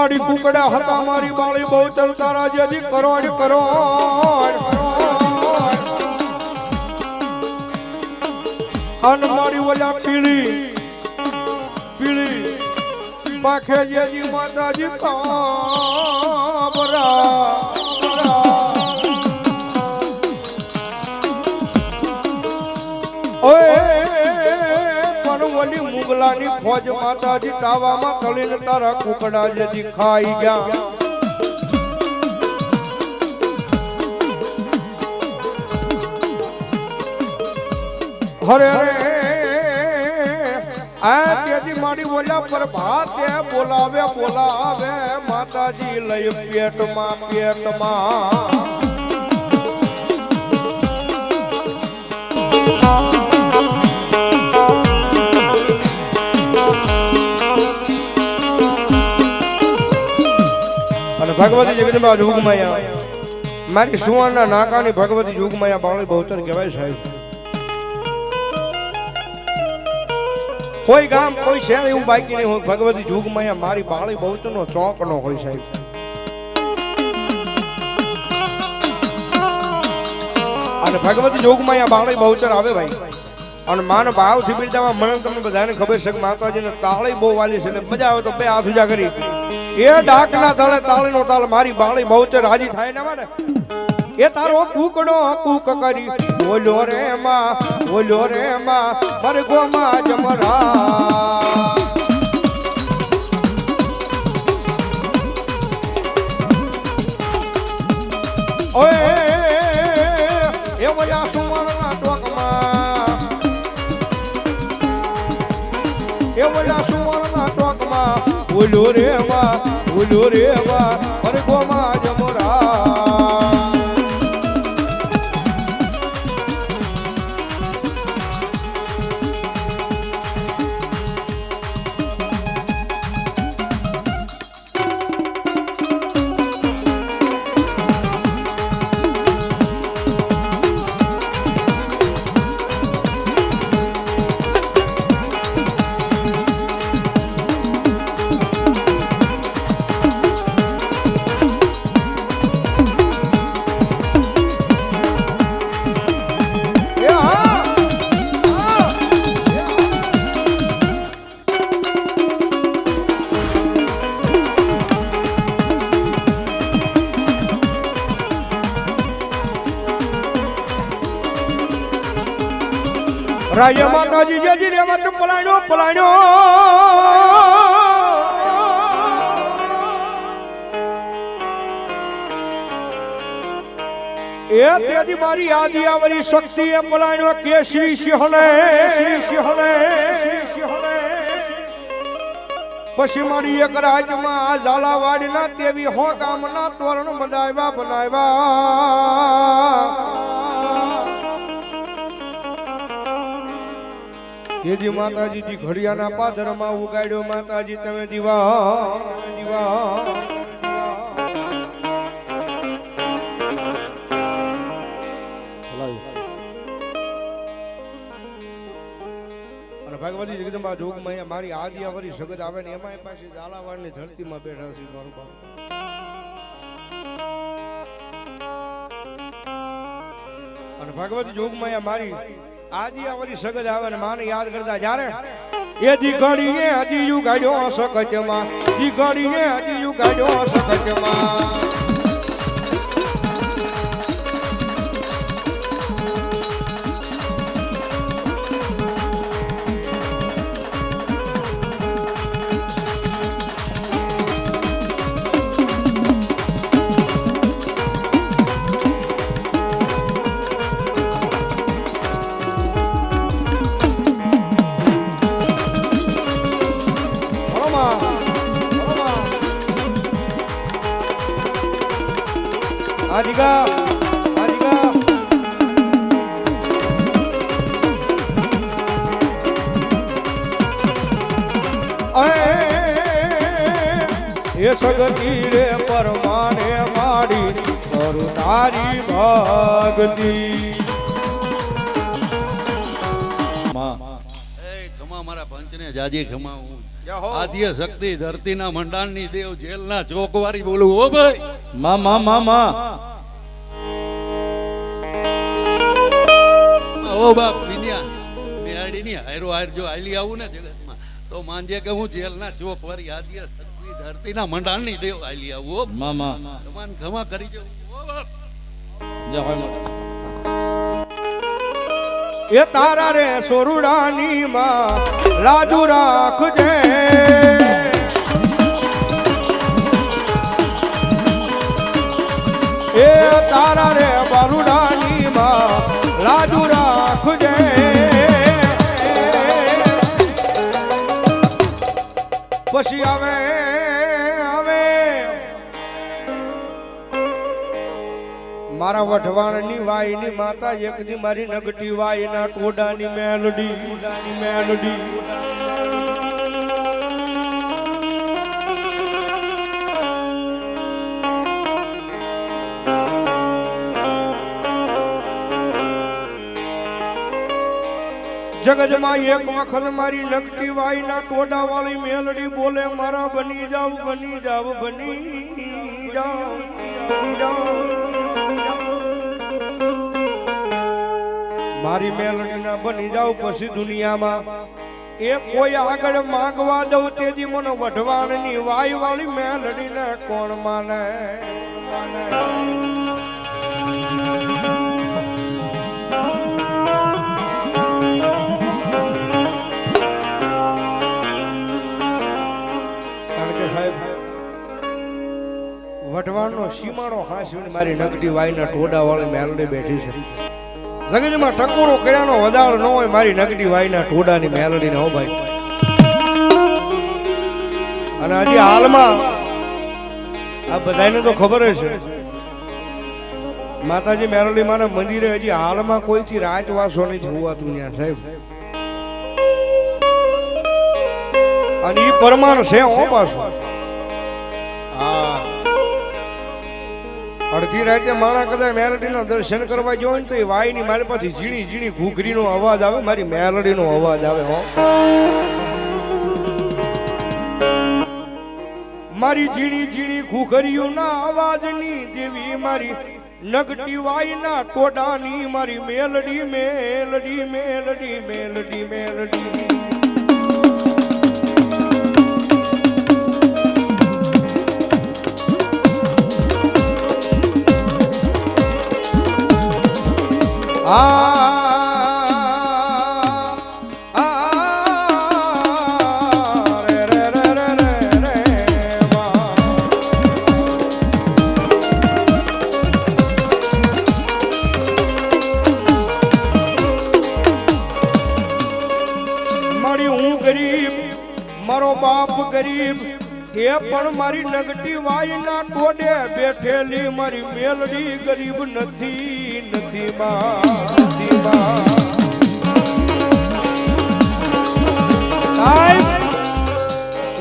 કુકડા હતા, મારી બાળી બહુ ચલતા રાજ્યથી કરોડ કરોડ અન મારી ઓલા પીળી પીળી પાખે જેજી માતાજી કાબરા. ફોજ માતાજી તાવામાં તળીને તારા કુકડા જેથી ખાઈ ગયા. હરે આ તેજી મારી બોલ્યા પર ભાતે બોલાવે બોલાવે માતાજી લઈ પેટમાં પેટમાં. ભગવતી જગદંબા જોગમાયા મારી સુવર્ણ નાકાની ભગવતી જોગમાયા બાવળી બહુતર કહેવાય સાહેબ. કોઈ ગામ, કોઈ શહેર એવું બાકી નહીં હોય. ભગવતી જોગમાયા મારી બાળી બહુતરનો ચોકનો હોય સાહેબ. અને ભગવતી જોગમાયા બાળી બહુતર આવે ભાઈ. અને માનો ભાવથી બિરદાવા મને તમને બધાને ખબર છે કે માતાજીને તાળી બહુ વાલી છે ને મજા આવે તો બે હાથ ઉજા કરી એ ડાકના તાળે તાળીનો તાળ મારી બાળી બહુ તે રાજી થાય ને મારે એ તારો કૂકડો કૂક કરી બોલો રે માં બોલો રે માં મરગો માં જમરા ઓય એ વયા સુમરના ટોકમાં એ સુવર્ણ ટોકમાં ઓલો રેવા ઓલો રેવા રે ગોમાં જમરા. રાજા માતાજી જજી રે મત પલાણ્યો પલાણ્યો એ તેથી મારી આદિ આવરી શક્તિ એ પલાણ્યો કેસરી સિંહને સિંહને સિંહને પછી મારી એક રાજમાં ઝાલાવાડીના તેવી હો ગામના તોરણ બનાવ્યા બનાવ્યા. તેજી માતાજી જી ઘડિયાના પાદરમાં ઉગાડ્યો માતાજી, તમે દીવા દીવા. ભગવતી જગદંબા જોગમાં મારી આદિયાવરી સગત આવે ને એમાં પાછી ઝાલાવાડની ધરતીમાં બેઠા છે મારું બાપ અને ભગવતી જોગમાં મારી આદિ આવરી સગત આવે ને માને યાદ કરતા જ્યારે એ દીકડીએ હજી ગાડ્યો સકચમાં દીકડીએ હજી કાઢ્યો સકચમાં એ સગતી રે પરમાને માડી કરું તારી ભક્તિ. ખમા મારા પંચને જાજી ખમાવું. હું. આદ્ય શક્તિ ધરતીના મંડાણની દેવ જેલના ચોકવારી બોલું. હો ભાઈ. મા મા મા મા. ઓ બાપ વિન્યા. મેળીની હાયરો હાયર જો હાલી આવું ને જગતમાં તો માનજે કે હું જેલના ચોકવારી આદ્ય શક્તિ ધરતીના મંડાણની દેવ હાલી આવું. મા માં. તમાન ખમા કરી જાઉં. ઓ બાપ. જય હોય મોટા એ તારા રે સોરુડાની માં રાજુ રાખજે. એ તારા રે બરુડાની માં રાજુ રાખજે. પછી આવે મારા વઢવાણની વાયની માતા એકની મારી નગટી વાયના ટોડાની મેલડી ટોડાની મેલડી. જગજમાં એક વખત મારી નકટી વાયના ટોડા વાળી મેલડી બોલે, મારા બની જાવ બની જાવ બની જાવ બની જાવ. મારી મેલડીના બની જાવ પછી દુનિયામાં. એ કોઈ આગળ માંગવા દઉં તેજી મને વઢવાણની વાય વાળી મેલડીને કોણ માને? વઢવાણનો સીમાડો હાંસવીને મારી નગડી વાયના ટોડા વાળી મેલડી બેઠી છે. જગતમાં ટકોરો કર્યાનો વધારો ન હોય, મારી નગડી વાયના ઢોડાની મેલડીને હો ભાઈ. અને હજી હાલમાં આ બધાને તો ખબર છે. માતાજી મેરડી માને મંદિરે હજી હાલમાં કોઈથી રાત વાસો નથી હોવાતું ત્યાં સાહેબ. અને એ પરમાણ છે હો પાછું. અડધી રાતે માણા કદાચ મેલડીના દર્શન કરવા જવો ને તો એ વાયની મારી પાસે ઝીણી ઝીણી ઘૂઘરીનો અવાજ આવે, મારી મેલડીનો અવાજ આવે, હો. મારી ઝીણી ઝીણી ઘૂઘરીઓના અવાજની દેવી મારી નગટી વાયના ટોડાની મારી મેલડી મેલડી મેલડી મેલડી મેલડી. મારી બાપ ગરીબ, એ પણ મારી નગટી વાયના ટોડે બેઠેલી મારી મેલડી ગરીબ નથી નથી સાહેબ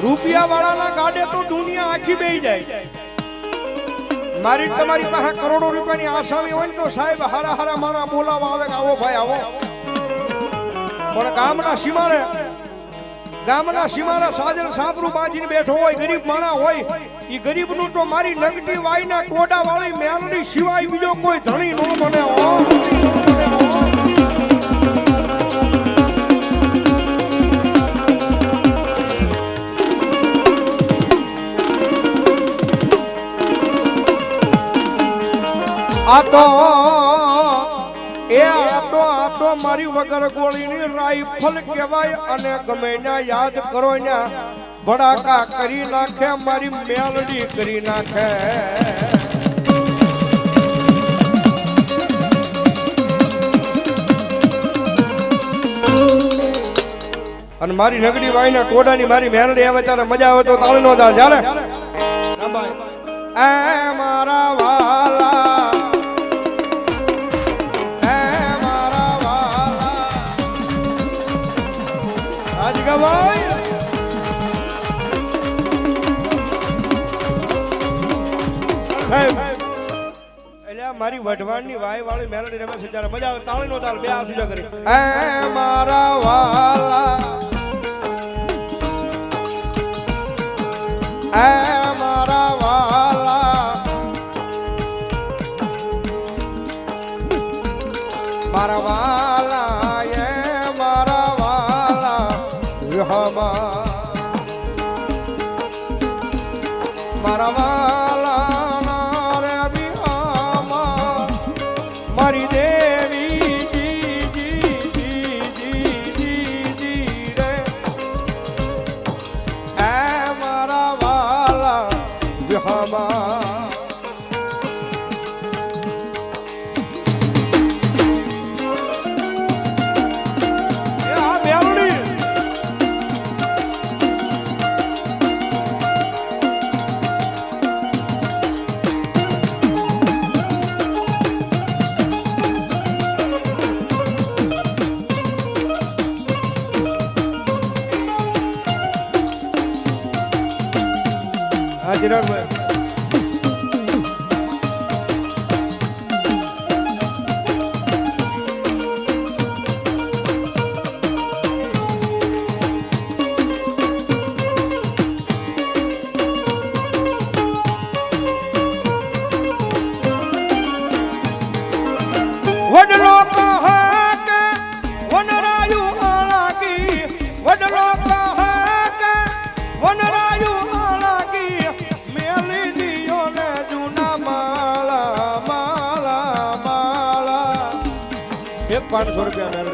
રૂપિયા વાળાના તો દુનિયા આખી બેહી જાય. મારી તમારી પાસે કરોડો રૂપિયાની આસામી હોય તો સાહેબ હારા હારા માણા બોલાવા આવે આવો ભાઈ, આવો. પણ ગામના સીમાડે, ગામના સીમાડા સાજર સાંભળું બાંધીને બેઠો હોય, ગરીબ માણા હોય એ ગરીબનું તો મારી નગટી વાયના ટોડા વાળી મેલડી સિવાય બીજો કોઈ ધણી નો મને હો આ તો એ આ તો આ તો મારી વગર ગોળીની રાઈફલ કહેવાય અને ગમે ના યાદ કરો ને ભડાકા કરી નાખે મારી મેલડી કરી નાખે. અને મારી નગડી વાઈના ટોડાની મારી મેરડી આવે ત્યારે મજા આવે તો તાળી નો થાય જ્યારે એ મારા વાલા મારી વઢવાણની વાય વાળી મેલડી રમે છે ત્યારે મજા આવે તાળી નો તાળ બે હાથ ઉજા કરી. એ મારા વાલા. એ મારા વાલા. મારા વાલા, એ મારા વાલા. હમા મારા વાલા. મારી દેવી પાંચસો રૂપિયા